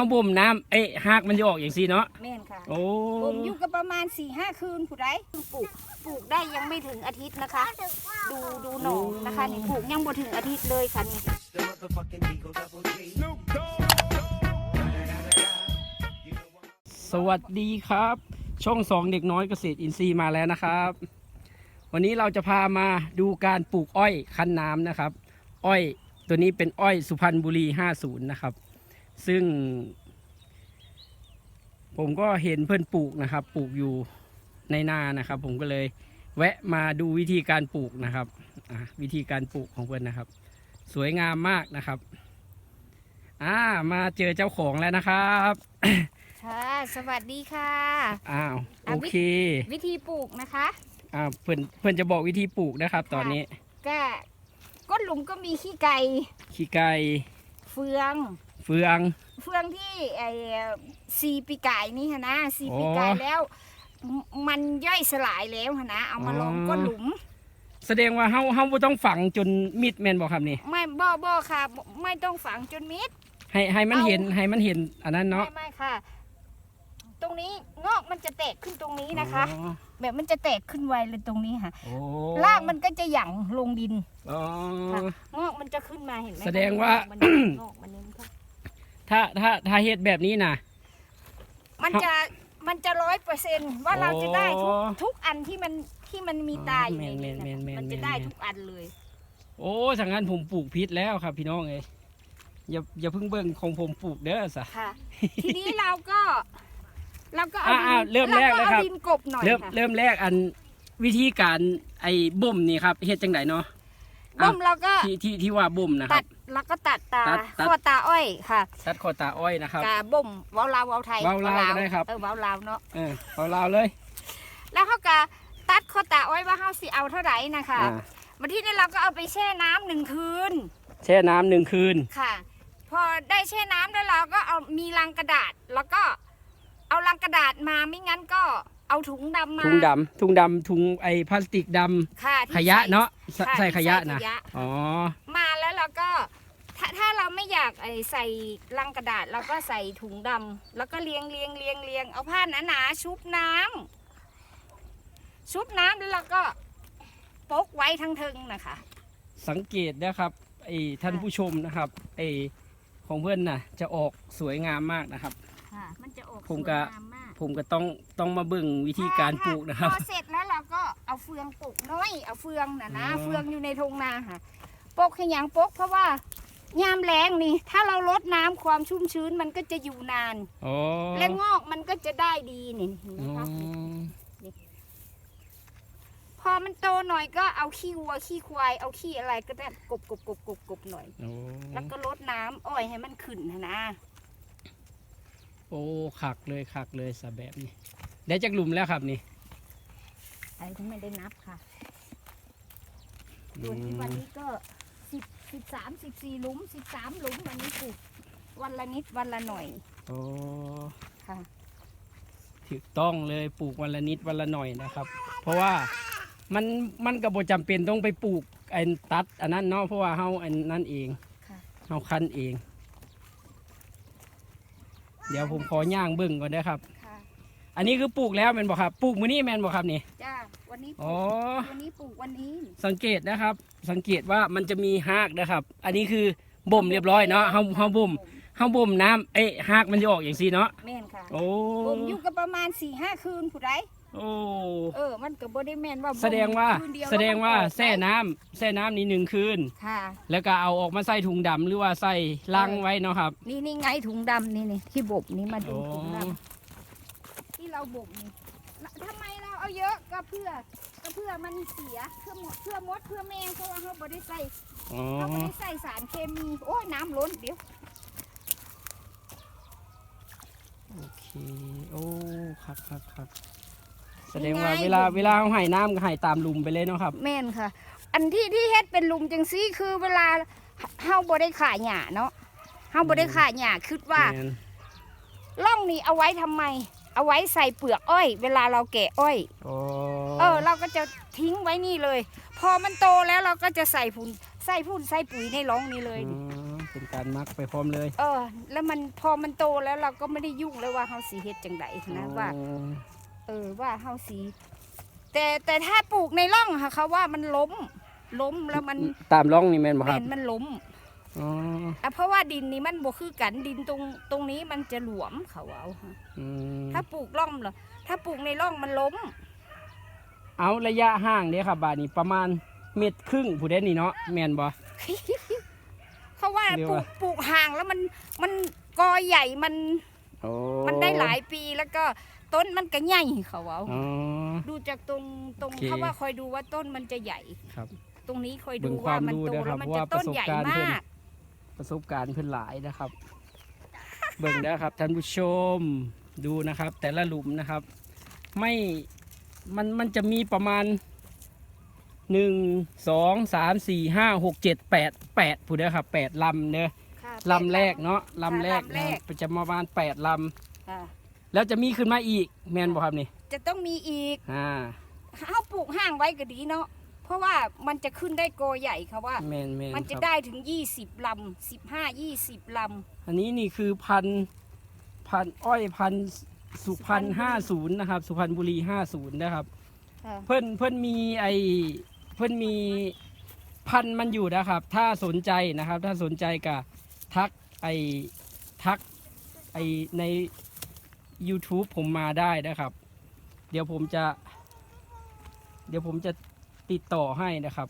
าบ่มน้ำเอ้ยหากมันจะออกอย่างซี่เนาะแม่นค่ะโอ้ผมอยู่กับประมาณ4ี่ห้าคืนผู้ใดปลูกปลูกได้ยังไม่ถึงอาทิตย์นะคะ ดูดูหนองนะคะนี่ปลูกยังบ่ถึงอาทิตย์เลยค่ะนี่ The motherfucking Eagle Double G. สวัสดีครับ ช่องสองเด็กน้อยเกษตรอินทรีย์มาแล้วนะครับ วันนี้เราจะพามาดูการปลูกอ้อยคั้นน้ำนะครับ อ้อยตัวนี้เป็นอ้อยสุพรรณบุรี 50 นะครับ ซึ่ง ผมก็เห็นเพื่อนปลูกนะครับ ปลูกอยู่ในนานะครับ ผมก็เลยแวะมาดูวิธีการปลูกนะครับอะวิธีการปลูกของเพื่อนนะครับ สวยงามมากนะครับอ่ามาเจอเจ้าของแล้วนะครับค่ะสวัสดีค่ะอ้าวอะโอวิเค วิธีปลูกนะคะอ่าเพื่อนเพื่อนจะบอกวิธีปลูกนะครับ ตอนนี้ก็ก้นหลุมก็มีขี้ไก่ขี้ไก่เฟืองเฟือง เฟืองที่ไอ้ซีปีกายนี่ฮะนะซีอ๋อปีกายแล้วมมันย่อยสลายแล้วฮะนะเอามาอ๋อลงก้นหลุม แสดงว่าเฮาเฮาบ่ต้องฝังจนมิดแม่นบ่ครับนี่ ไม่บ่บ่ค่ะบ่ไม่ต้องฝังจนมิด ให้ให้มันเอาเห็นให้มันเห็นอันนั้นเนาะ ไม่ไม่ค่ะ ตรงนี้งอกมันจะแตกขึ้นตรงนี้นะคะอ๋อแบบมันจะแตกขึ้นไวเลยตรงนี้ค่ะโอ้รากมันก็จะหยั่งลงดินอ๋อค่ะงอกมันจะขึ้นมาเห็นไหมแสดงว่า ถ้าถ้าถ้าเฮ็ดแบบนี้น่ะมันจะมันจะร้อยเปอร์เซ็นว่าเราจะได้ทุกอ๋อทุกอันที่มันที่มันมีตาอยู่ในนี้แม่นๆๆๆๆมันจะได้ทุกอันเลย โอ้ถ้างั้นผมปลูกพิษแล้วครับ พี่น้องเอ้ยอย่าอย่าเพิ่งเบิ่งของผมปลูกเด้อซะค่ะ ทีนี้เราก็เราก็เอาอ่าๆเริ่มแรกเลยครับาดินกบหน่อยเริ่มค่ะเริ่มแรกอันวิธีการไอ้บ่มนี่ครับเฮ็ดจังไดเนาะบ่มเราก็ที่ที่ที่ว่าบ่มนะคตัรัดบ แล้วก็ตัดตาตัดตัด ข้อตาอ้อยค่ะตัดคอตาอ้อยนะครับ กาบ่มเว้าลาวเว้าไทยเว้าลาวก็ได้ครับ เออเว้าลาวเนาะเออเอาลาวเลยแล้วเขาก็ตัดข้อตาอ้อยว่าเขาสิเอาเท่าไหร่นะคะอ่าวันที่นี้เราก็เอาไปแช่น้ำหนึ่งคืนแช่น้ำหนึ่งคืน ค่ะ พอได้แช่น้ำแล้วเราก็เอามีลังกระดาษ แล้วก็เอาลังกระดาษมาไม่งั้นก็เอาถุงดำมาถุงดำถุงดำถุงไอ้พลาสติกดำค่ะที่ขยะใส่ เนาะใส่ค่ะใส่ขยะนะใส่ขยะ อ๋อ มาแล้วเราก็ ถ้าถ้าเราไม่อยากไอ้ใส่ลังกระดาษเราก็ใส่ถุงดำแล้วก็เลียงเลียงเลียงเลียงเอาผ้าหนาๆชุบน้ำชุบน้ำแล้วเราก็ปกไว้ทั้งทึงนะคะ สังเกตนะครับไอ้ท่านผู้ชมนะครับไอ้ของเพื่อนน่ะจะออกสวยงามมากนะครับ ค่ะมันจะออกผมก็ สวยงามมากผมก็ต้องต้องมาเบิ่งวิธีการปลูกนะครับ พอเสร็จแล้วเราก็เอาเฟืองปลูกน้อย เอาเฟืองนะนะ อ๋อ เฟืองอยู่ในทงนาค่ะปกขยังปกเพราะว่า ยามแรงนี่ ถ้าเราลดน้ำความชุ่มชื้นมันก็จะอยู่นาน อ๋อและงอกมันก็จะได้ดีนี่เห็นไหมอ๋อคะพอมันโตหน่อยก็เอาขี้วัวขี้ควายเอาขี้อะไรก็ได้กบกบกบกบกบหน่อย โอ้แล้วก็ลดน้ำอ้อยให้มันขึ้นนะนะโอ้คักเลยคักเลยสะแบบนี้ได้จากหลุมแล้วครับนี่ไอ้ที่ไม่ได้นับค่ะอืส่วนที่วันมนี้ก็ สิบสิบสามสิบสี่หลุมสิบสามหลุมวันนี้ปลูกวันละนิดวันละหน่อยโอ้ค่ะ ถูกต้องเลยปลูกวันละนิดวันละหน่อยนะครับ เพราะว่ามันมันก็บ่จำเป็นต้องไปปลูกไอ้ตัดอันนั้นเนาะเพราะว่าเฮาอันนั้นเองค่ะ เฮาคั้นเอง เดี๋ยวผมขอย่างเบิ่งก่อนนะครับค่ะ อันนี้คือปลูกแล้วแม่นบ่ครับปลูกมื้อนี้แม่นบ่ครับนี่ จ้าวันนี้ปอ๋ลูอกวันนี้ปลูกวันนี้สังเกตนะครับ สังเกตว่ามันจะมีหากนะครับ อันนี้คือบ่มเรียบร้อยเนาะเฮาเฮาบ่มเฮาบ่มน้ำเอ้ยหากมันจะออกอย่างซี่เนาะแม่นค่ะโอ้บ่มอยู่กับประมาณสี่ห้าคืนผู้ใดโอ้เออ มันก็บ่ได้แม่นว่าบ่มแสดงว่าคืนเดียแสดงว่าล้มันออกแช่น้ำแช่น้ำนี้หนึ่งคืน ค่ะ แล้วก็เอาออกมาใส่ถุงดำหรือว่าใส่ลังไว้เนาะครับ นี่นี่ไงถุงดำนี่นี่ที่บ่มนี่มาดูโอ้ถุงดำที่ เราบ่มนี่แล้วทำไมเราเอาเยอะก็เพื่อก็เพื่อมันเสียเพื่อหมดเพื่อมดเพื่อแมงเพราะว่าเขาบ่ได้ใส่อ๋อเขาไม่ได้ใส่สารเคมีโอ้ยน้ำล้นเดี๋ยวโอเคโอ้ครับครับครับแสดงว่าเวลาเวลาเอาให้น้ำก็ให้ตามหลุมไปเลยเนาะครับ แม่นค่ะ อันที่ที่เฮ็ดเป็นหลุมจังซี่คือเวลาเฮาบ่ได้ขายหญ้าเนาะเฮาบ่ได้ขายหญ้าคิดว่าแม่นร่องนี้เอาไว้ทำไม เอาไว้ใส่เปลือกอ้อย เวลาเราแกะอ้อยโอ้เออ เราก็จะทิ้งไว้นี่เลย พอมันโตแล้วเราก็จะใส่ฝุ่นใส่ฝุ่นใส่ปุ๋ยในร่องนี้เลย อืมเป็นการมักไปพร้อมเลยเออ แล้วมันพอมันโตแล้วเราก็ไม่ได้ยุ่งเลยว่าเฮาสีเฮ็ดจังไดนะว่า อ๋อเออว่าเฮาสี แต่แต่ถ้าปลูกในร่องค่ะเขาว่ามันล้ม ล้มแล้วมันตามร่องนี่แม่นบ่คแม่รับนมันล้ม อ๋ออะเพราะว่าดินนี้มันบ่คือกันดินตรงตรงนี้มันจะหลวมเขาเอาฮะอืมถ้าปลูกร่องเหรอถ้าปลูกในร่องมันล้ม เอาระยะห่างเด้ครับบาดนี้ประมาณเม็ดครึ่งผู้ใดนี่เนาะแม่นบ่เขาว่าเดี๋ยวปลูอะกปลูกห่างแล้วมันมันกอใหญ่มันโอ้มันได้หลายปีแล้วก็ต้นมันก็ใหญ่เขาเอาอ๋อ ดูจากตรงตรงโอเค เขาว่าคอยดูว่าต้นมันจะใหญ่ ครับ ตรงนี้คอยเบิ่ดูงคว่าวามมันรู้โตด้วยครัแล้บวมันเพราะจะว่าต้นประสบใหญ่การณ์เพิ่นมาก ประสบการณ์เพิ่นหลายนะครับ เบิ่งนะครับท่านผู้ชมดูนะครับ แต่ละหลุมนะครับ ไม่มันมันจะมีประมาณหนึ่งสองสามสี่ห้าหกเจ็ดแปดแปดผู้เด้อครับแปดลำเด้อค่ะลำแรกเนาะลำแรกลำแรนะกครับจะประมาณแปดลค่ะำแล้วจะมีขึ้นมาอีกแมนบ่ครับนี่จะต้องมีอีกอ่าเอาปลูกห่างไว้ก็ดีเนาะเพ ราะว่ามันจะขึ้นได้โกใหญ่เขาว่า แมนแมนมันจะครับได้ถึง 20ลำ15 20ลอันนี้นี่คือพันธุ์พันธุ์อ้อยพันธุ์สุพรรณห้าศูนย์นะครับ สุพรรณบุรีห้าศูนย์นะครับำค่ะ เพื่อนเพื่อนมีไอเพื่อนมีพันธุ์มันอยู่นะครับ ถ้าสนใจนะครับ ถ้าสนใจก็ทักไอทักไอใน YouTube ผมมาได้นะครับ เดี๋ยวผมจะ เดี๋ยวผมจะ ติดต่อให้นะครับ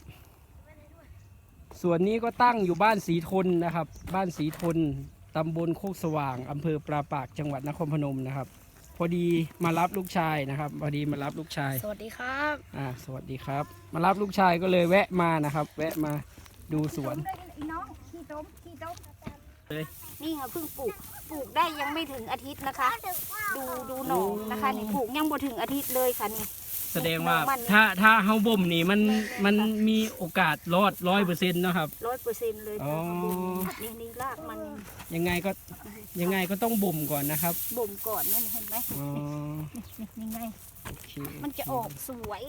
ส่วนนี้ก็ตั้งอยู่บ้านสีทนนะครับ บ้านสีทนตำบลโคกสว่างอำเภอปราปากจังหวัดนครพนมนะครับ พอดีมารับลูกชายนะครับพอดีมารับลูกชาย สวัสดีครับอ่าสวัสดีครับ มารับลูกชายก็เลยแวะมานะครับ แวะมาดูสวนได้อีน้องขี้ต้มขี้ต้มเลยนี่ค่ะเพิ่งปลูกปลูกได้ยังไม่ถึงอาทิตย์นะคะ ดูดูหนองนะคะนี่ปลูกยังบ่ถึงอาทิตย์เลยค่ะนี่ แสดงว่ามันนี่ถ้าถ้าเฮาบ่มนี่มันแม่นๆมันค่ะมีโอกาสรอดร้อยเปอร์เซ็นต์นะครับ ร้อยเปอร์เซ็นต์เลยอ๋อ นี่นี่รากมันยังไงก็ยังไงก็ต้องบ่มก่อนนะครับบ่มก่อนนั่นเห็นไหมอ๋อนี่นี่ไง โอเคมันจะออกสวย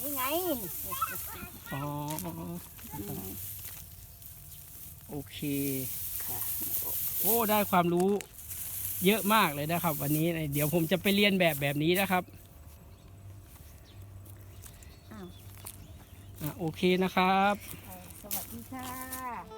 นี่ไง อ๋ออืมโอเคค่ะ โอ้ได้ความรู้เยอะมากเลยนะครับ วันนี้เดี๋ยวผมจะไปเรียนแบบแบบนี้นะครับ อ้าว อะโอเคนะครับ สวัสดีค่ะ